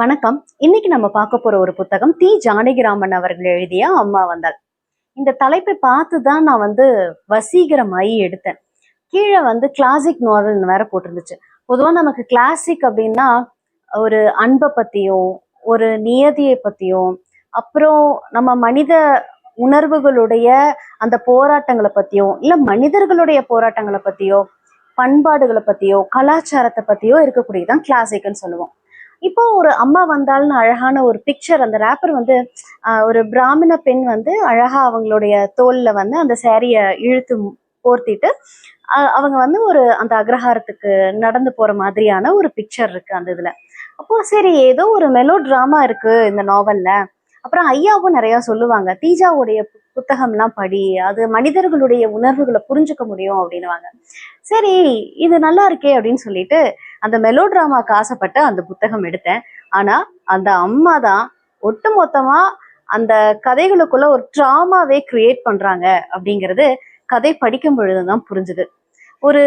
வணக்கம். இன்னைக்கு நம்ம பார்க்க போற ஒரு புத்தகம் தி ஜானகிராமன் அவர்கள் எழுதிய அம்மா வந்தாள். இந்த தலைப்பை பார்த்து தான் நான் வந்து வசீகரமாயி எடுத்தேன். கீழே வந்து கிளாசிக் நாவல்னு வேற போட்டிருந்துச்சு. பொதுவா நமக்கு கிளாசிக் அப்படின்னா ஒரு அன்பை பத்தியும் ஒரு நியதியை பத்தியும் அப்புறம் நம்ம மனித உணர்வுகளுடைய அந்த போராட்டங்களை பத்தியும் இல்ல மனிதர்களுடைய போராட்டங்களை பத்தியோ பண்பாடுகளை பத்தியோ கலாச்சாரத்தை பத்தியோ இருக்கக்கூடியதான் கிளாசிக்னு சொல்லுவோம். இப்போ ஒரு அம்மா வந்தால்னு அழகான ஒரு பிக்சர் அந்த ரேப்பர் வந்து ஒரு பிராமண பெண் வந்து அழகா அவங்களுடைய தோல்ல வந்து அந்த சேரிய இழுத்து போர்த்திட்டு அவங்க வந்து ஒரு அந்த அக்ரஹாரத்துக்கு நடந்து போற மாதிரியான ஒரு பிக்சர் இருக்கு அந்த இதுல. அப்போ சரி ஏதோ ஒரு மெலோ டிராமா இருக்கு இந்த நாவல்ல அப்புறம் ஐயாவும் நிறைய சொல்லுவாங்க தீஜாவுடைய பு- புத்தகம்லாம் படி அது மனிதர்களுடைய உணர்வுகளை புரிஞ்சுக்க முடியும் அப்படின்னுவாங்க. சரி இது நல்லா இருக்கே அப்படின்னு சொல்லிட்டு அந்த மெலோ டிராமாக்கு ஆசைப்பட்டு அந்த புத்தகம் எடுத்தேன். ஆனா அந்த அம்மா தான் ஒட்டு மொத்தமா அந்த கதைகளுக்குள்ள ஒரு ட்ராமாவே கிரியேட் பண்றாங்க அப்படிங்கிறது கதை படிக்கும் பொழுதுதான் புரிஞ்சுது. ஒரு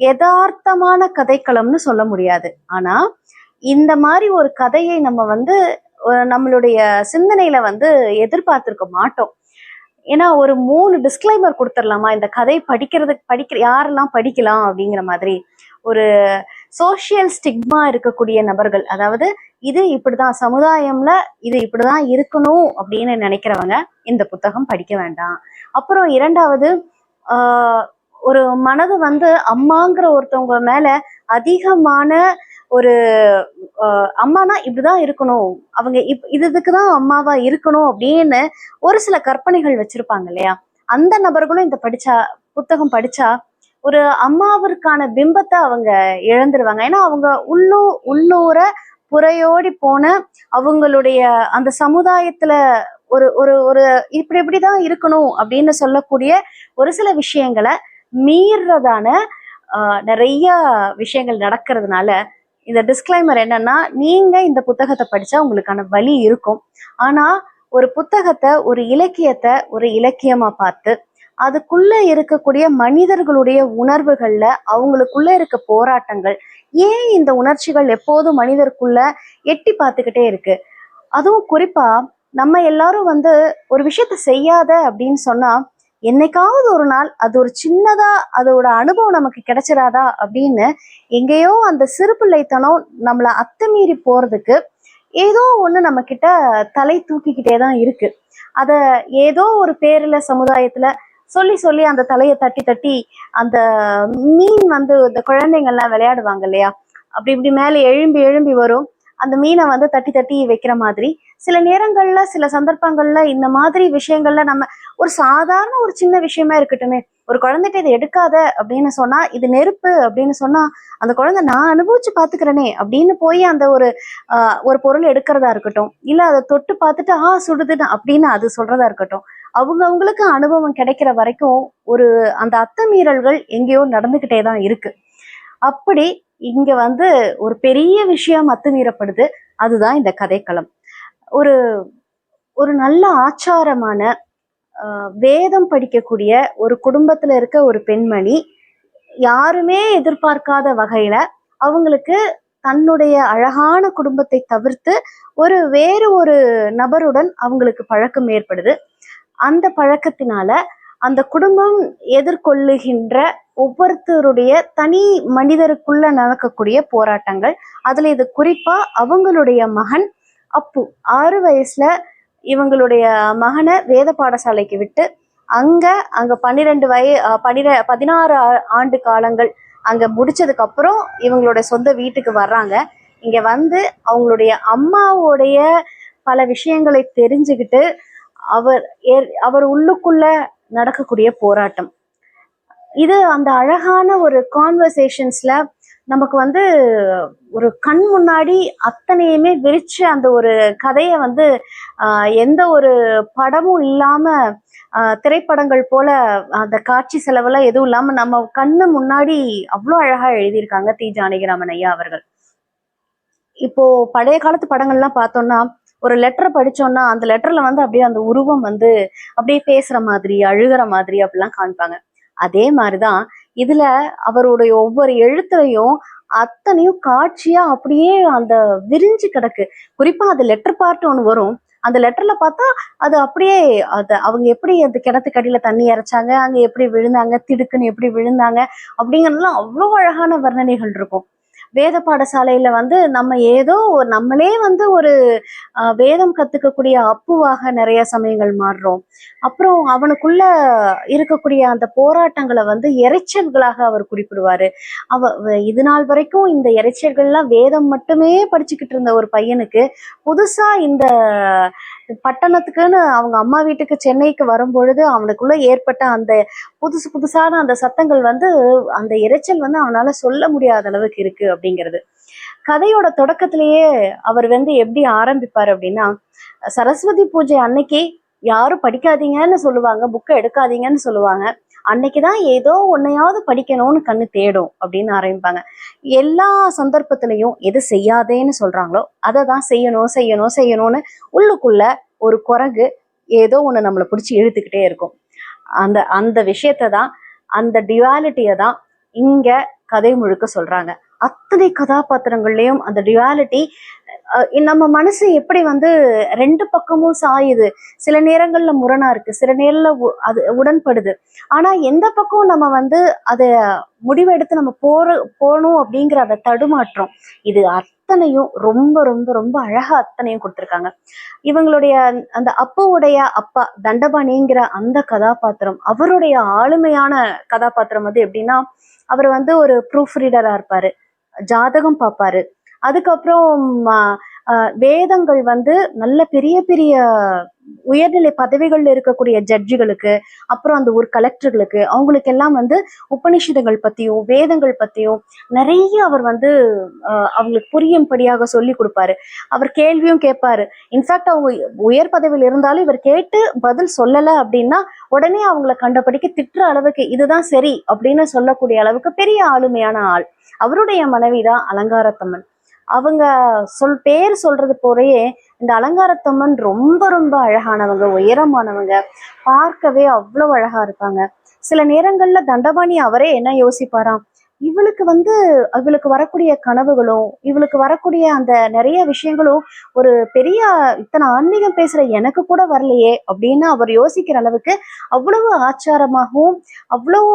யதார்த்தமான கதைக்களம்னு சொல்ல முடியாது. ஆனா இந்த மாதிரி ஒரு கதையை நம்ம வந்து நம்மளுடைய சிந்தனையில வந்து எதிர்பார்த்திருக்க மாட்டோம். ஏன்னா ஒரு மூணு டிஸ்க்ளைமர் கொடுத்துடலாமா? இந்த கதை படிக்கிறதுக்கு படிக்கிற யாரெல்லாம் படிக்கலாம் அப்படிங்கிற மாதிரி. ஒரு சோஷியல் ஸ்டிக்மா இருக்கக்கூடிய நபர்கள். அதாவது இது இப்படிதான் சமுதாயம்ல இது இப்படிதான் இருக்கணும் அப்படின்னு நினைக்கிறவங்க இந்த புத்தகம் படிக்க வேண்டாம். அப்புறம் இரண்டாவது ஆஹ் ஒரு மனது வந்து அம்மாங்கிற ஒருத்தவங்க மேல அதிகமான ஒரு அம்மானா இப்படிதான் இருக்கணும். அவங்க இப் இது இதுக்கு தான் அம்மாவா இருக்கணும் அப்படின்னு ஒரு சில கற்பனைகள் வச்சிருப்பாங்க இல்லையா? அந்த நபர்களும் இந்த படிச்சா புத்தகம் படிச்சா ஒரு அம்மாவிற்கான பிம்பத்தை அவங்க இழந்துருவாங்க. ஏன்னா அவங்க உள்ளூ உள்ளூர புறையோடி போன அவங்களுடைய அந்த சமுதாயத்துல ஒரு ஒரு ஒரு இப்படி இப்படிதான் இருக்கணும் அப்படின்னு சொல்லக்கூடிய ஒரு சில விஷயங்களை மீறதான நிறைய விஷயங்கள் நடக்கிறதுனால இந்த டிஸ்க்ளைமர் என்னன்னா நீங்க இந்த புத்தகத்தை படிச்சா உங்களுக்கான வழி இருக்கும். ஆனா ஒரு புத்தகத்தை ஒரு இலக்கியத்தை ஒரு இலக்கியமா பார்த்து அதுக்குள்ள இருக்கக்கூடிய மனிதர்களுடைய உணர்வுகள்ல அவங்களுக்குள்ள இருக்க போராட்டங்கள். ஏன் இந்த உணர்ச்சிகள் எப்போதும் மனிதருக்குள்ள எட்டி பார்த்துக்கிட்டே இருக்கு? அதுவும் குறிப்பா நம்ம எல்லாரும் வந்து ஒரு விஷயத்த செய்யாத அப்படின்னு சொன்னா என்னைக்காவது ஒரு நாள் அது ஒரு சின்னதா அதோட அனுபவம் நமக்கு கிடைச்சிடாதா அப்படின்னு எங்கேயோ அந்த சிறு பிள்ளைத்தனம் நம்மளை அத்துமீறி போறதுக்கு ஏதோ ஒண்ணு நம்ம கிட்ட தலை தூக்கிக்கிட்டே தான் இருக்கு. அத ஏதோ ஒரு பேர்ல சமுதாயத்துல சொல்லி சொல்லி அந்த தலையை தட்டி தட்டி அந்த மீன் வந்து இந்த குழந்தைங்கள்லாம் விளையாடுவாங்க இல்லையா? அப்படி இப்படி மேலே எழும்பி எழும்பி வரும். அந்த மீனை வந்து தட்டி தட்டி வைக்கிற மாதிரி. சில நேரங்கள்ல சில சந்தர்ப்பங்கள்ல இந்த மாதிரி விஷயங்கள்ல நம்ம ஒரு சாதாரண ஒரு சின்ன விஷயமா இருக்கட்டுமே. ஒரு குழந்தைகிட்ட இதை எடுக்காத அப்படின்னு சொன்னா இது நெருப்பு அப்படின்னு சொன்னா அந்த குழந்தை நான் அனுபவிச்சு பாத்துக்கிறேனே அப்படின்னு போய் அந்த ஒரு ஒரு பொருள் எடுக்கிறதா இருக்கட்டும். இல்ல அதை தொட்டு பார்த்துட்டு ஆ சுடுதுன்னு அப்படின்னு அது சொல்றதா இருக்கட்டும். அவங்க அவங்களுக்கு அனுபவம் கிடைக்கிற வரைக்கும் ஒரு அந்த அத்துமீறல்கள் எங்கேயோ நடந்துகிட்டே தான் இருக்கு. அப்படி இங்க வந்து ஒரு பெரிய விஷயம் அத்துமீறப்படுது. அதுதான் இந்த கதைக்களம். ஒரு ஒரு நல்ல ஆச்சாரமான ஆஹ், வேதம் படிக்கக்கூடிய ஒரு குடும்பத்துல இருக்க ஒரு பெண்மணி யாருமே எதிர்பார்க்காத வகையில அவங்களுக்கு தன்னுடைய அழகான குடும்பத்தை தவிர்த்து ஒரு வேறு ஒரு நபருடன் அவங்களுக்கு பழக்கம் ஏற்படுது. அந்த பழக்கத்தினால அந்த குடும்பம் எதிர்கொள்ளுகின்ற ஒவ்வொருத்தருடைய தனி மனிதருக்குள்ள நடக்கக்கூடிய போராட்டங்கள். அதுல இது குறிப்பா அவங்களுடைய மகன் அப்பு. ஆறு வயசுல இவங்களுடைய மகனை வேத பாடசாலைக்கு விட்டு அங்க அங்க பன்னிரெண்டு வய அஹ் பன்னிர பதினாறு ஆ- ஆண்டு காலங்கள் அங்க முடிச்சதுக்கு அப்புறம் இவங்களோட சொந்த வீட்டுக்கு வர்றாங்க. இங்க வந்து அவங்களுடைய அம்மாவுடைய பல விஷயங்களை தெரிஞ்சுக்கிட்டு அவர் ஏற்- அவர் உள்ளுக்குள்ள நடக்கக்கூடிய போராட்டம். இது அந்த அழகான ஒரு கான்வர்சேஷன்ஸ்ல நமக்கு வந்து ஒரு கண் முன்னாடி அத்தனையுமே விரிச்சு அந்த ஒரு கதையை வந்து எந்த ஒரு படமும் இல்லாம திரைப்படங்கள் போல அந்த காட்சி செலவெல்லாம் எதுவும் இல்லாம நம்ம கண்ணு முன்னாடி அவ்வளோ அழகா எழுதியிருக்காங்க தி ஜானகிராமன் ஐயா அவர்கள். இப்போ பழைய காலத்து படங்கள்லாம் பார்த்தோம்னா ஒரு லெட்டர் படிச்சோம்னா அந்த லெட்டர்ல வந்து அப்படியே அந்த உருவம் வந்து அப்படியே பேசுற மாதிரி அழுகிற மாதிரி அப்படிலாம் காமிப்பாங்க. அதே மாதிரிதான் இதுல அவருடைய ஒவ்வொரு எழுத்துலையும் அத்தனையும் காட்சியா அப்படியே அந்த விரிஞ்சு கிடக்கு. குறிப்பா அது லெட்டர் பார்ட் ஒன்று வரும். அந்த லெட்டர்ல பார்த்தா அது அப்படியே அது அவங்க எப்படி அந்த கிணத்துக்கு அடியில தண்ணி இறைச்சாங்க அங்க எப்படி விழுந்தாங்க திடுக்குன்னு எப்படி விழுந்தாங்க அப்படிங்கறதுலாம் அவ்வளோ அழகான வர்ணனைகள் இருக்கும். வேத பாடசாலையில வந்து நம்ம ஏதோ ஒரு நம்மளே வந்து ஒரு வேதம் கத்துக்கக்கூடிய அப்புவாக நிறைய சமயங்கள் மாறுறோம். அப்புறம் அவனுக்குள்ள இருக்கக்கூடிய அந்த போராட்டங்களை வந்து இறைச்சல்களாக அவர் குறிப்பிடுவாரு. அவ இது நாள் வரைக்கும் இந்த இறைச்சல்கள்லாம் வேதம் மட்டுமே படிச்சுக்கிட்டு இருந்த ஒரு பையனுக்கு புதுசா இந்த பட்டணத்துக்குன்னு அவங்க அம்மா வீட்டுக்கு சென்னைக்கு வரும்பொழுது அவனுக்குள்ள ஏற்பட்ட அந்த புதுசு புதுசான அந்த சத்தங்கள் வந்து அந்த இரைச்சல் வந்து அவனால சொல்ல முடியாத அளவுக்கு இருக்கு அப்படிங்கிறது. கதையோட தொடக்கத்திலேயே அவர் வந்து எப்படி ஆரம்பிப்பார் அப்படின்னா சரஸ்வதி பூஜை அன்னைக்கு யாரும் படிக்காதீங்கன்னு சொல்லுவாங்க புக்கை எடுக்காதீங்கன்னு சொல்லுவாங்க. அன்னைக்கு தான் ஏதோ ஒன்னையாவது படிக்கணும்னு கண்ணு தேடும் அப்படின்னு ஆரம்பிப்பாங்க. எல்லா சந்தர்ப்பத்திலையும் எது செய்யாதேன்னு சொல்றாங்களோ அதை தான் செய்யணும் செய்யணும் செய்யணும்னு உள்ளுக்குள்ள ஒரு குரங்கு ஏதோ ஒன்று நம்மளை பிடிச்சி இழுத்துக்கிட்டே இருக்கும். அந்த அந்த விஷயத்தை தான் அந்த டிவாலிட்டியை தான் இங்கே கதை முழுக்க சொல்றாங்க. அத்தனை கதாபாத்திரங்கள்லையும் அந்த டிவாலிட்டி நம்ம மனசு எப்படி வந்து ரெண்டு பக்கமும் சாயுது? சில நேரங்கள்ல முரணா இருக்கு சில நேரங்கள்ல உ- அது உடன்படுது. ஆனா எந்த பக்கம் நம்ம வந்து அதை முடிவெடுத்து நம்ம போற போகணும் அப்படிங்கிற அதை தடுமாற்றம் இது அத்தனையும் ரொம்ப ரொம்ப ரொம்ப அழகா அத்தனையும் கொடுத்துருக்காங்க. இவங்களுடைய அந்த அப்பாவுடைய அப்பா தண்டபாணிங்கிற அந்த கதாபாத்திரம் அவருடைய ஆளுமையான கதாபாத்திரம் வந்து எப்படின்னா அவர் வந்து ஒரு ப்ரூஃப் ரீடரா இருப்பாரு ஜாதகம் பார்ப்பாரு. அதுக்கப்புறம் வேதங்கள் வந்து நல்ல பெரிய பெரிய உயர்நிலை பதவிகளில் இருக்கக்கூடிய ஜட்ஜுகளுக்கு அப்புறம் அந்த ஊர் கலெக்டர்களுக்கு அவங்களுக்கு எல்லாம் வந்து உபனிஷதங்கள் பத்தியும் வேதங்கள் பத்தியும் நிறைய அவர் வந்து அவங்களுக்கு புரியும்படியாக சொல்லி கொடுப்பாரு. அவர் கேள்வியும் கேட்பாரு. இன்ஃபேக்ட் அவங்க உயர் பதவியில் இருந்தாலும் இவர் கேட்டு பதில் சொல்லல அப்படின்னா உடனே அவங்கள கண்டபடிக்கு திட்டுற அளவுக்கு இதுதான் சரி அப்படின்னு சொல்லக்கூடிய அளவுக்கு பெரிய ஆளுமையான ஆள். அவருடைய மனைவி தான் அலங்காரத்தம்மன். அவங்க சொல் பேர் சொல்றது போலயே இந்த அலங்காரத்தம்மன் ரொம்ப ரொம்ப அழகானவங்க உயரமானவங்க. பார்க்கவே அவ்வளோ அழகா இருப்பாங்க. சில நேரங்கள்ல தண்டபாணி அவரே என்ன யோசிப்பாராம்? இவளுக்கு வந்து இவளுக்கு வரக்கூடிய கனவுகளும் இவளுக்கு வரக்கூடிய அந்த நிறைய விஷயங்களும் ஒரு பெரிய இத்தனை ஆன்மீகம் பேசுற எனக்கு கூட வரலையே அப்படின்னு அவர் யோசிக்கிற அளவுக்கு அவ்வளவு ஆச்சாரமாகவும் அவ்வளவு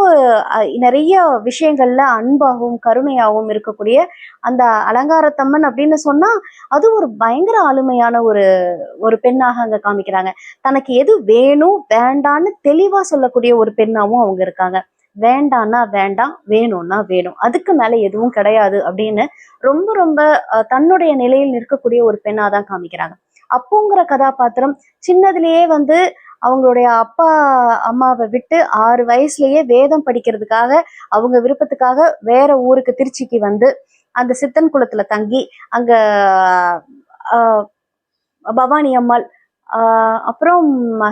நிறைய விஷயங்கள்ல அன்பாகவும் கருணையாகவும் இருக்கக்கூடிய அந்த அலங்காரத்தம்மன் அப்படின்னு சொன்னா அது ஒரு பயங்கர ஆளுமையான ஒரு ஒரு பெண்ணாக அங்க காமிக்கிறாங்க. தனக்கு எது வேணும் வேண்டான்னு தெளிவா சொல்லக்கூடிய ஒரு பெண்ணாவும் அவங்க இருக்காங்க. வேண்டான்னா வேண்டாம் வேணும்னா வேணும். அதுக்கு மேல எதுவும் கிடையாது அப்படின்னு ரொம்ப ரொம்ப தன்னுடைய நிலையில் நிற்கக்கூடிய ஒரு பெண்ணா தான் காமிக்கிறாங்க. அப்போங்கிற கதாபாத்திரம் சின்னதுலயே வந்து அவங்களுடைய அப்பா அம்மாவை விட்டு ஆறு வயசுலயே வேதம் படிக்கிறதுக்காக அவங்க விருப்பத்துக்காக வேற ஊருக்கு திருச்சிக்கு வந்து அந்த சித்தன் குளத்துல தங்கி அங்க பவானி அம்மாள் அப்புறம்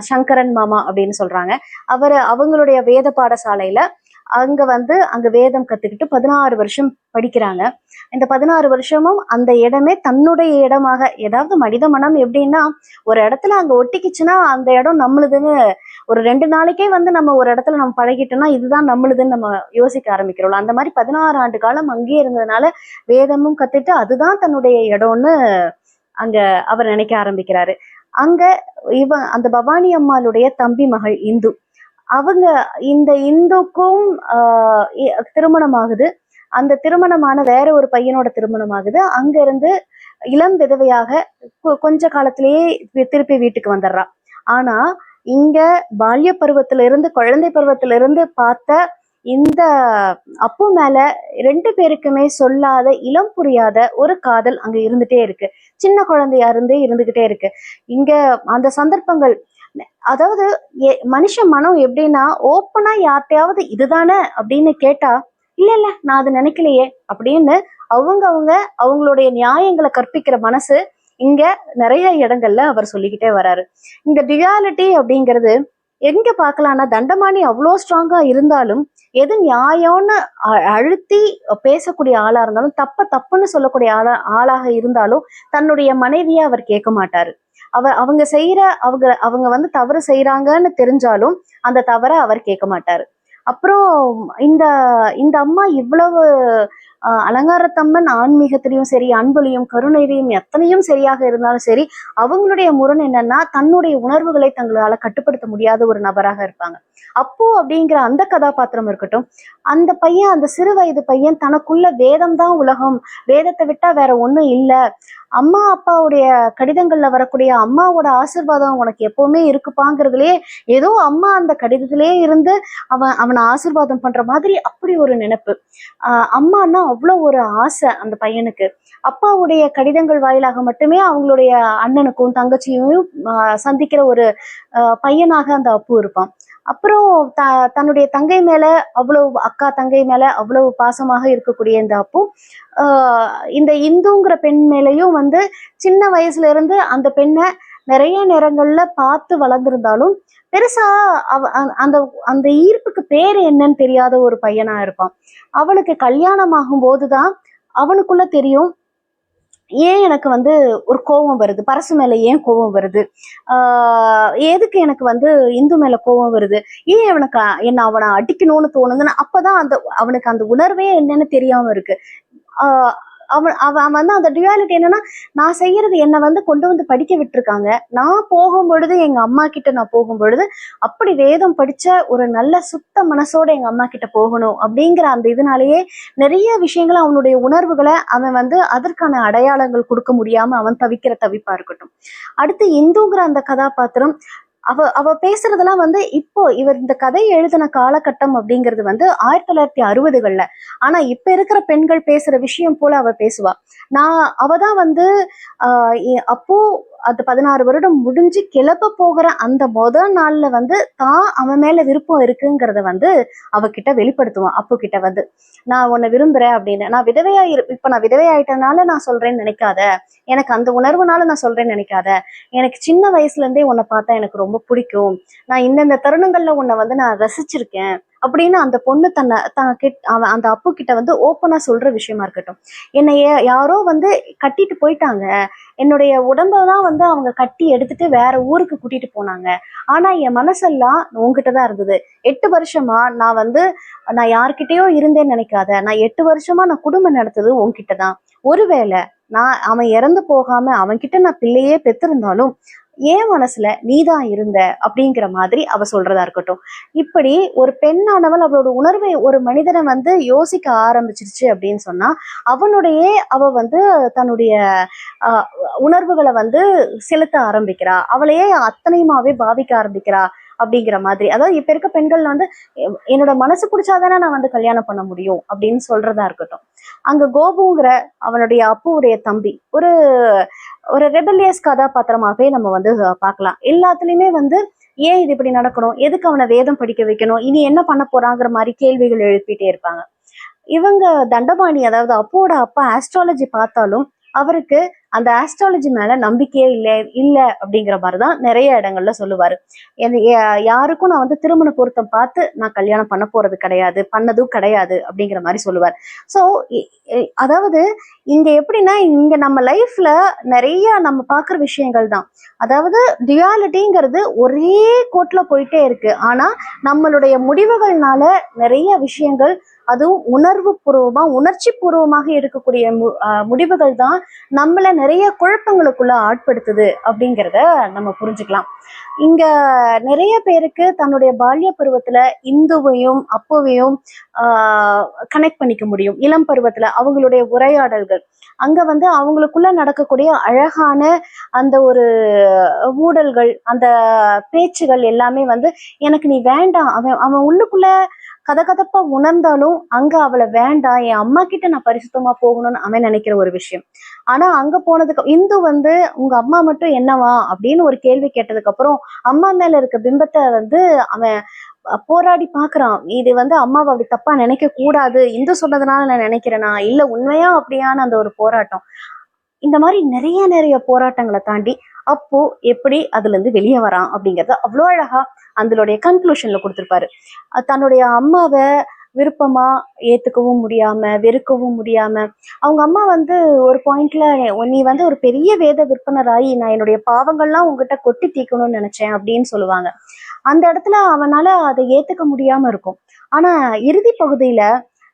சங்கரன் மாமா அப்படின்னு சொல்றாங்க. அவர் அவங்களுடைய வேத பாடசாலையில அங்க வந்து அங்க வேதம் கத்துக்கிட்டு பதினாறு வருஷம் படிக்கிறாங்க. இந்த பதினாறு வருஷமும் அந்த இடமே தன்னுடைய இடமாக ஏதாவது மனித மனம் எப்படின்னா ஒரு இடத்துல அங்க ஒட்டிக்கிச்சுன்னா அந்த இடம் நம்மளுதுன்னு ஒரு ரெண்டு நாளைக்கே வந்து நம்ம ஒரு இடத்துல நம்ம பழகிட்டோம்னா இதுதான் நம்மளுதுன்னு நம்ம யோசிக்க ஆரம்பிக்கிறோம் அந்த மாதிரி பதினாறு ஆண்டு காலம் அங்கேயே இருந்ததுனால வேதமும் கத்துட்டு அதுதான் தன்னுடைய இடம்னு அங்க அவர் நினைக்க ஆரம்பிக்கிறாரு. அங்க இவ அந்த பவானி அம்மாளுடைய தம்பி மகள் இந்து. அவங்க இந்த இந்துக்கும் ஆஹ் இ- திருமணம் ஆகுது அந்த திருமணமான வேற ஒரு பையனோட திருமணம் ஆகுது அங்க இருந்து இளம் விதவையாக கொஞ்ச காலத்திலேயே திருப்பி வீட்டுக்கு வந்துடுறான் ஆனா இங்க பால்ய பருவத்திலிருந்து குழந்தை பருவத்திலிருந்து பார்த்த இந்த அப்பு மேல ரெண்டு பேருக்குமே சொல்லாத இளம் புரியாத ஒரு காதல் அங்க இருந்துட்டே இருக்கு. சின்ன குழந்தையா இருந்தே இருந்துகிட்டே இருக்கு. இங்க அந்த சந்தர்ப்பங்கள் அதாவது எ- மனுஷ மனம் எப்படின்னா ஓப்பனா யார்ட்டையாவது இதுதானே அப்படின்னு கேட்டா இல்ல இல்ல நான் அது நினைக்கலையே அப்படின்னு அவங்க அவங்க அவங்களுடைய நியாயங்களை கற்பிக்கிற மனசு இங்க நிறைய இடங்கள்ல அவர் சொல்லிக்கிட்டே வராரு. இந்த டியாலிட்டி அப்படிங்கிறது எங்க பார்க்கலாம்னா தண்டமானி அவ்வளோ ஸ்ட்ராங்கா இருந்தாலும் எது நியாயம்னு அ- அழுத்தி பேசக்கூடிய ஆளா இருந்தாலும் தப்ப தப்புன்னு சொல்லக்கூடிய ஆளா ஆளாக இருந்தாலும் தன்னுடைய மனைவியை அவர் கேட்க மாட்டாரு. அவ அவங்க செய்யற அவங்க அவங்க வந்து தவறு செய்யறாங்கன்னு தெரிஞ்சாலும் அந்த தவறை அவர் கேட்க மாட்டாரு. அப்புறம் இந்த இந்த அம்மா இவ்வளவு அலங்காரத்தம்மன் ஆன்மீகத்திலையும் சரி அன்புலையும் கருணையிலையும் எத்தனையும் சரியாக இருந்தாலும் சரி அவங்களுடைய முரண் என்னன்னா தன்னுடைய உணர்வுகளை தங்களால கட்டுப்படுத்த முடியாத ஒரு நபராக இருப்பாங்க. அப்போ அப்படிங்கிற அந்த கதாபாத்திரம் இருக்கட்டும் அந்த பையன் அந்த சிறு வயது பையன் தனக்குள்ள வேதம் தான் உலகம் வேதத்தை விட்டா வேற ஒண்ணும் இல்லை. அம்மா அப்பாவுடைய கடிதங்கள்ல வரக்கூடிய அம்மாவோட ஆசிர்வாதம் உனக்கு எப்பவுமே இருக்குப்பாங்கிறதுலயே ஏதோ அம்மா அந்த கடிதத்திலேயே இருந்து அவன் அவனை ஆசீர்வாதம் பண்ற மாதிரி அப்படி ஒரு நினைப்பு. ஆஹ் அம்மான்னா அவ்வளோ ஒரு ஆசை அந்த பையனுக்கு. அப்பாவுடைய கடிதங்கள் வாயிலாக மட்டுமே அவங்களுடைய அண்ணனுக்கும் தங்கச்சியும் சந்திக்கிற ஒரு பையனாக அந்த அப்பு இருப்பான். அப்புறம் த தன்னுடைய தங்கை மேல அவ்வளவு அக்கா தங்கை மேல அவ்வளவு பாசமாக இருக்கக்கூடிய இந்த அப்பு ஆஹ் இந்த இந்துங்கிற பெண் மேலேயும் வந்து சின்ன வயசுல இருந்து அந்த பெண்ணை நிறைய நேரங்கள்ல பார்த்து வளர்ந்துருந்தாலும் பெருசா அவ அ- அந்த அந்த ஈர்ப்புக்கு பேர் என்னன்னு தெரியாத ஒரு பையனா இருப்பான். அவளுக்கு கல்யாணம் ஆகும் போதுதான் அவனுக்குள்ள தெரியும் ஏன் எனக்கு வந்து ஒரு கோபம் வருது? பரசு மேல ஏன் கோபம் வருது? ஆஹ் எதுக்கு எனக்கு வந்து இந்து மேல கோபம் வருது? ஏன் அவனுக்கு என்ன அவனை அடிக்கணும்னு தோணுதுன்னு? அப்பதான் அந்த அவனுக்கு அந்த உணர்வே என்னன்னு தெரியாம இருக்கு. ஆஹ் அவன் அவன் அவன் வந்து அந்த டுவாலிட்டி என்னன்னா நான் செய்யறது என்னை வந்து கொண்டு வந்து படிக்க விட்டுருக்காங்க. நான் போகும் பொழுது எங்க அம்மா கிட்ட நான் போகும் பொழுது அப்படி வேதம் படிச்ச ஒரு நல்ல சுத்த மனசோட எங்க அம்மா கிட்ட போகணும் அப்படிங்கிற அந்த இதனாலேயே நிறைய விஷயங்களை அவனுடைய உணர்வுகளை அவன் வந்து அதற்கான அடையாளங்கள் கொடுக்க முடியாம அவன் தவிக்கிற தவிப்பா இருக்கட்டும். அடுத்து இந்துங்கிற அந்த கதாபாத்திரம் அவ அவ பேசுறதெல்லாம் வந்து இப்போ இவர் இந்த கதையை எழுதின காலகட்டம் அப்படிங்கிறது வந்து ஆயிரத்தி தொள்ளாயிரத்தி அறுபதுகள்ல. ஆனா இப்ப இருக்கிற பெண்கள் பேசுற விஷயம் போல அவ பேசுவா. நான் அவ தான் வந்து ஆஹ் அப்போ அது பதினாறு வருடம் முடிஞ்சு கிளப்ப போகிற அந்த முதல் நாள்ல வந்து தான் அவன் மேல விருப்பம் இருக்குங்கிறத வந்து அவகிட்ட வெளிப்படுத்துவான் அப்பு கிட்ட வந்து. நான் உன்னை விரும்புறேன் அப்படின்னு. நான் விதவையா இரு இப்ப நான் விதவையாயிட்டனால நான் சொல்றேன்னு நினைக்காத. எனக்கு அந்த உணர்வுனால நான் சொல்றேன்னு நினைக்காத. எனக்கு சின்ன வயசுல இருந்தே உன்னை பார்த்தா எனக்கு ரொம்ப பிடிக்கும். நான் இந்தந்த தருணங்கள்ல உன்னை வந்து நான் ரசிச்சிருக்கேன். அப்படின்னு அந்த பொண்ணு தன்னை தான் கிட் அவன் அந்த அப்பு கிட்ட வந்து ஓப்பனா சொல்ற விஷயமா இருக்கட்டும். என்னை யாரோ வந்து கட்டிட்டு போயிட்டாங்க. என்னுடைய உடம்ப தான் வந்து அவங்க கட்டி எடுத்துட்டு வேற ஊருக்கு கூட்டிட்டு போனாங்க. ஆனா என் மனசெல்லாம் உங்ககிட்ட தான் இருந்தது. எட்டு வருஷமா நான் வந்து நான் யார்கிட்டயோ இருந்தேன்னு நினைக்காத. நான் எட்டு வருஷமா நான் குடும்பம் நடத்தது உங்ககிட்ட தான். ஒருவேளை நான் அவன் இறந்து போகாம அவன்கிட்ட நான் பிள்ளையே பெற்றிருந்தாலும் ஏன் மனசுல நீதான் இருந்த அப்படிங்கிற மாதிரி அவ சொல்றதா இருக்கட்டும். இப்படி ஒரு பெண்ணானவள் அவளோட உணர்வை ஒரு மனிதனை வந்து யோசிக்க ஆரம்பிச்சிருச்சு அப்படின்னு சொன்னா அவனுடைய அவ வந்து தன்னுடைய உணர்வுகளை வந்து செலுத்த ஆரம்பிக்கிறா. அவளையே அத்தனையுமாவே பாவிக்க ஆரம்பிக்கிறா. அப்படிங்கிற மாதிரி. அதாவது இப்ப இருக்க பெண்கள் வந்து எ- என்னோட மனசு பிடிச்சாதானே நான் வந்து கல்யாணம் பண்ண முடியும் அப்படின்னு சொல்றதா இருக்கட்டும். அங்க கோபுங்கிற அவனுடைய அப்புவுடைய தம்பி ஒரு ஒரு ரெபல்லியஸ் கதாபாத்திரமாகவே நம்ம வந்து பார்க்கலாம். எல்லாத்துலயுமே வந்து ஏன் இது இப்படி நடக்கணும்? எதுக்கு அவனை வேதம் படிக்க வைக்கணும்? இனி என்ன பண்ண போறாங்கிற மாதிரி கேள்விகள் எழுப்பிட்டே இருப்பாங்க. இவங்க தண்டபாணி அதாவது அப்போட அப்பா ஆஸ்ட்ராலஜி பார்த்தாலும் அவருக்கு அந்த ஆஸ்ட்ராலஜி மேல நம்பிக்கையே இல்லை இல்லை அப்படிங்கிற மாதிரி தான் நிறைய இடங்கள்ல சொல்லுவாரு. யாருக்கும் நான் வந்து திருமண பொருத்தம் பார்த்து நான் கல்யாணம் பண்ண போறது கிடையாது பண்ணதும் கிடையாது அப்படிங்கிற மாதிரி சொல்லுவார். ஸோ அதாவது இங்க எப்படின்னா இங்க நம்ம லைஃப்ல நிறைய நம்ம பார்க்குற விஷயங்கள் தான். அதாவது டியாலிட்டிங்கிறது ஒரே கோட்ல போயிட்டே இருக்கு. ஆனா நம்மளுடைய முடிவுகள்னால நிறைய விஷயங்கள் அதுவும் உணர்வு பூர்வமா உணர்ச்சி பூர்வமாக இருக்கக்கூடிய மு- முடிவுகள் தான் நம்மள நிறைய குழப்பங்களுக்குள்ள ஆட்படுத்துது அப்படிங்கிறத நம்ம புரிஞ்சுக்கலாம். இங்க நிறைய பேருக்கு தன்னுடைய பால்ய பருவத்துல இந்துவையும் அப்போவையும் கனெக்ட் பண்ணிக்க முடியும். இளம் பருவத்துல அவங்களுடைய உரையாடல்கள். அங்க வந்து அவங்களுக்குள்ள நடக்கக்கூடிய அழகான அந்த ஒரு ஊடல்கள் அந்த பேச்சுகள் எல்லாமே வந்து எனக்கு நீ வேண்டாம் அவன் அவன் உள்ளுக்குள்ள கதகதப்பா உணர்ந்தாலும் அங்க அவளை வேண்டாம் என் அம்மா கிட்ட நான் பரிசுத்தமா போகணும்னு அவன் நினைக்கிற ஒரு விஷயம். ஆனா அங்க போனதுக்கு இந்து வந்து உங்க அம்மா மட்டும் என்னவா? அப்படின்னு ஒரு கேள்வி கேட்டதுக்கு அப்புறம் அம்மா மேல இருக்க பிம்பத்தை வந்து அவன் போராடி பாக்குறான். இது வந்து அம்மாவை அப்படி தப்பா நினைக்க கூடாது. இந்து சொன்னதுனால நான் நினைக்கிறேனா? இல்ல உண்மையா அப்படியான அந்த ஒரு போராட்டம். இந்த மாதிரி நிறைய நிறைய போராட்டங்களை தாண்டி அப்போ எப்படி அதுல இருந்து வெளியே வரான் அப்படிங்கறத அவ்வளோ அழகா அதனுடைய கன்க்ளூஷன்ல கொடுத்துருப்பாரு. தன்னுடைய அம்மாவை விருப்பமா ஏத்துக்கவும் முடியாம வெறுக்கவும் முடியாம அவங்க அம்மா வந்து ஒரு பாயிண்ட்ல நீ வந்து ஒரு பெரிய வேத விற்பனராகி நான் என்னுடைய பாவங்கள்லாம் உங்ககிட்ட கொட்டி தீக்கணும்னு நினைச்சேன் அப்படின்னு சொல்லுவாங்க. அந்த இடத்துல அவனால அதை ஏத்துக்க முடியாம இருக்கும். ஆனா இறுதி பகுதியில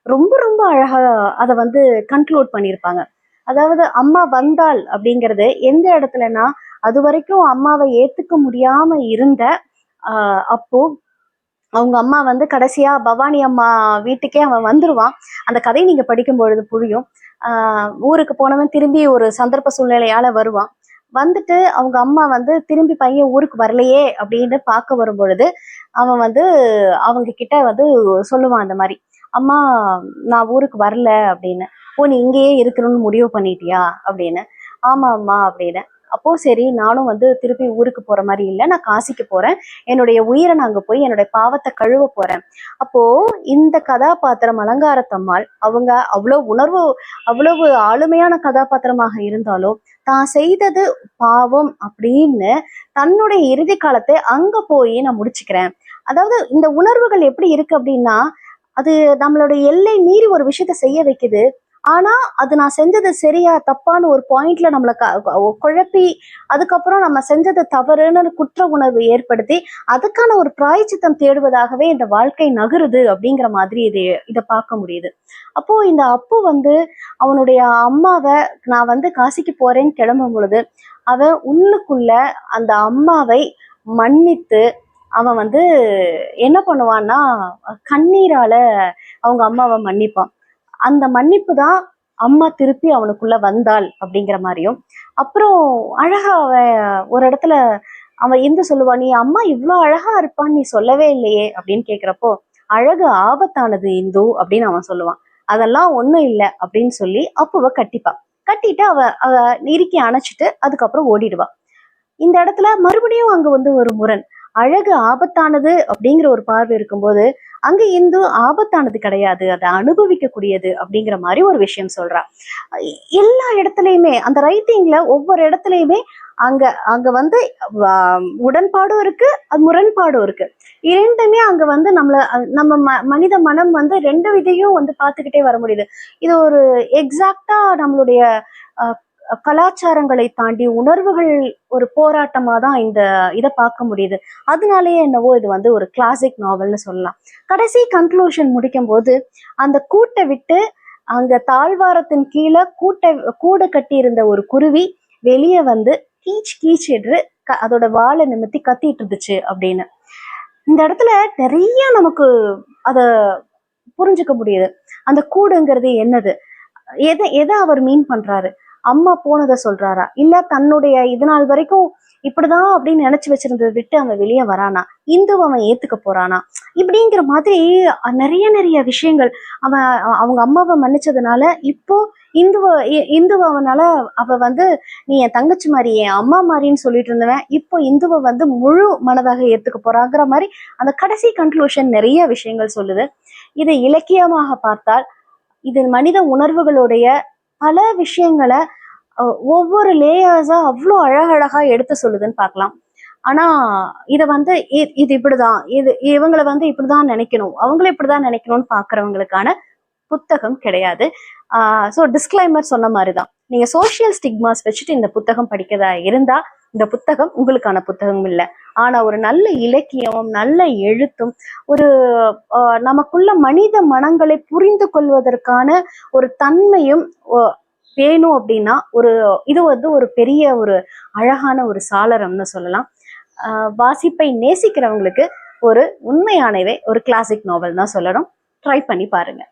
ரொம்ப ரொம்ப அழகா அதை வந்து கன்க்ளூட் பண்ணியிருப்பாங்க அதாவது அம்மா வந்தாள் அப்படிங்கிறது எந்த இடத்துலனா அது வரைக்கும் அம்மாவை ஏத்துக்க முடியாம இருந்த ஆஹ் அப்போ அவங்க அம்மா வந்து கடைசியா பவானி அம்மா வீட்டுக்கே அவன் வந்துருவான். அந்த கதையை நீங்க படிக்கும் பொழுது புரியும். ஆஹ் ஊருக்கு போனவன் திரும்பி ஒரு சந்தர்ப்ப சூழ்நிலையால வருவான். வந்துட்டு அவங்க அம்மா வந்து திரும்பி பையன் ஊருக்கு வரலையே அப்படின்னு பார்க்க வரும் பொழுது அவன் வந்து அவங்க கிட்ட வந்து சொல்லுவான் அந்த மாதிரி அம்மா நான் ஊருக்கு வரல அப்படின்னு. ஓ நீ இங்கேயே இருக்கணும்னு முடிவு பண்ணிட்டியா? அப்படின்னு. ஆமா அம்மா அப்படின்னு. அப்போ சரி நானும் வந்து திருப்பி ஊருக்கு போற மாதிரி இல்லை. நான் காசிக்கு போறேன். என்னுடைய உயிரை நான் அங்க போய் என்னுடைய பாவத்தை கழுவ போறேன். அப்போ இந்த கதாபாத்திரம் அலங்காரத்தம்மாள் அவங்க அவ்வளவு உணர்வு அவ்வளவு ஆளுமையான கதாபாத்திரமாக இருந்தாலும் தான் செய்தது பாவம் அப்படின்னு தன்னுடைய இறுதி காலத்தை அங்க போய் நான் முடிச்சுக்கிறேன். அதாவது இந்த உணர்வுகள் எப்படி இருக்கு அப்படின்னா அது நம்மளுடைய எல்லை மீறி ஒரு விஷயத்த செய்ய வைக்குது. ஆனா அது நான் செஞ்சது சரியா தப்பான்னு ஒரு பாயிண்ட்ல நம்மளை க- குழப்பி அதுக்கப்புறம் நம்ம செஞ்சது தவறுன்னு குற்ற உணர்வு ஏற்படுத்தி அதுக்கான ஒரு பிராய்ச்சித்தம் தேடுவதாகவே இந்த வாழ்க்கை நகருது அப்படிங்கிற மாதிரி இது இதை பார்க்க முடியுது. அப்போ இந்த அப்பு வந்து அவனுடைய அம்மாவை நான் வந்து காசிக்கு போறேன்னு கிளம்பும் பொழுது அவன் உள்ளுக்குள்ள அந்த அம்மாவை மன்னித்து அவன் வந்து என்ன பண்ணுவான்னா கண்ணீரால அவங்க அம்மாவை மன்னிப்பான். அந்த மன்னிப்பு தான் அம்மா திருப்பி அவனுக்குள்ள வந்தாள் அப்படிங்கிற மாதிரியும். அப்புறம் அழகா அவன் ஒரு இடத்துல அவன் எந்த சொல்லுவான் நீ அம்மா இவ்வளோ அழகா இருப்பான்னு நீ சொல்லவே இல்லையே அப்படின்னு கேட்குறப்போ அழகு ஆபத்தானது இந்து அப்படின்னு அவன் சொல்லுவான். அதெல்லாம் ஒண்ணும் இல்லை அப்படின்னு சொல்லி அப்போவ கட்டிப்பா. கட்டிட்டு அவ அவ இறுக்கி அணைச்சிட்டு அதுக்கப்புறம் ஓடிடுவா. இந்த இடத்துல மறுபடியும் அங்க வந்து ஒரு முரண். அழகு ஆபத்தானது அப்படிங்கிற ஒரு பார்வை இருக்கும்போது அங்க இந்து ஆபத்தானது கிடையாது அதை அனுபவிக்கக்கூடியது அப்படிங்கிற மாதிரி ஒரு விஷயம் சொல்றா. எல்லா இடத்துலயுமே அந்த ரைட்டிங்ல ஒவ்வொரு இடத்துலயுமே அங்க அங்க வந்து உடன்பாடும் இருக்கு அது முரண்பாடும் இருக்கு. இரண்டுமே அங்க வந்து நம்மள நம்ம ம- மனித மனம் வந்து ரெண்டு விதையும் வந்து பார்த்துக்கிட்டே வர முடியுது. இது ஒரு எக்ஸாக்டா நம்மளுடைய கலாச்சாரங்களை தாண்டி உணர்வுகள் ஒரு போராட்டமா தான் இந்த இதை பார்க்க முடியுது. அதனாலேயே என்னவோ இது வந்து ஒரு கிளாசிக் நாவல்னு சொல்லலாம். கடைசி கன்க்ளூஷன் முடிக்கும் போது அந்த கூட்டை விட்டு அங்க தாழ்வாரத்தின் கீழே கூட்டை கூடு கட்டி இருந்த ஒரு குருவி வெளியே வந்து கீச் கீச் என்று க- அதோட வாழை நிமித்தி கத்திட்டு இருந்துச்சு அப்படின்னு. இந்த இடத்துல நிறைய நமக்கு அத புரிஞ்சுக்க முடியுது. அந்த கூடுங்கிறது என்னது? எதை எதை அவர் மீன் பண்றாரு? அம்மா போனதை சொல்றாரா? இல்ல தன்னுடைய இது நாள் வரைக்கும் இப்படிதான் அப்படின்னு நினைச்சு வச்சிருந்ததை விட்டு அவன் வெளியே வரானா? இந்துவை அவன் ஏத்துக்க போறானா? இப்படிங்கிற மாதிரி நிறைய நிறைய விஷயங்கள் அவன் அவங்க அம்மாவை மன்னிச்சதுனால இப்போ இந்துவ இ- இந்துவ அவனால அவ வந்து நீ என் தங்கச்சி மாதிரி என் அம்மா மாதிரின்னு சொல்லிட்டு இருந்தவன் இப்போ இந்துவை வந்து முழு மனதாக ஏத்துக்க போறாங்கிற மாதிரி அந்த கடைசி கன்க்ளூஷன் நிறைய விஷயங்கள் சொல்லுது. இதை இலக்கியமாக பார்த்தால் இது மனித உணர்வுகளுடைய பல விஷயங்களை ஒவ்வொரு லேயர்ஸாக அவ்வளோ அழகழகாக எடுத்து சொல்லுதுன்னு பார்க்கலாம். ஆனா இதை வந்து இது இது இப்படிதான். இது இவங்களை வந்து இப்படிதான் நினைக்கணும். அவங்கள இப்படிதான் நினைக்கணும்னு பாக்குறவங்களுக்கான புத்தகம் கிடையாது. ஸோ டிஸ்க்ளைமர் சொன்ன மாதிரி தான் நீங்கள் சோஷியல் ஸ்டிக்மாஸ் வச்சுட்டு இந்த புத்தகம் படிக்கிறதா இருந்தால் இந்த புத்தகம் உங்களுக்கான புத்தகம் இல்லை. ஆனா ஒரு நல்ல இலக்கியமும் நல்ல எழுத்தும் ஒரு நமக்குள்ள மனித மனங்களை புரிந்து கொள்வதற்கான ஒரு தன்மையும் வேணும் அப்படின்னா ஒரு இது வந்து ஒரு பெரிய ஒரு அழகான ஒரு சாளரம்னு சொல்லலாம். வாசிப்பை நேசிக்கிறவங்களுக்கு ஒரு உண்மையானவை ஒரு கிளாசிக் நாவல் தான் சொல்லணும். ட்ரை பண்ணி பாருங்கள்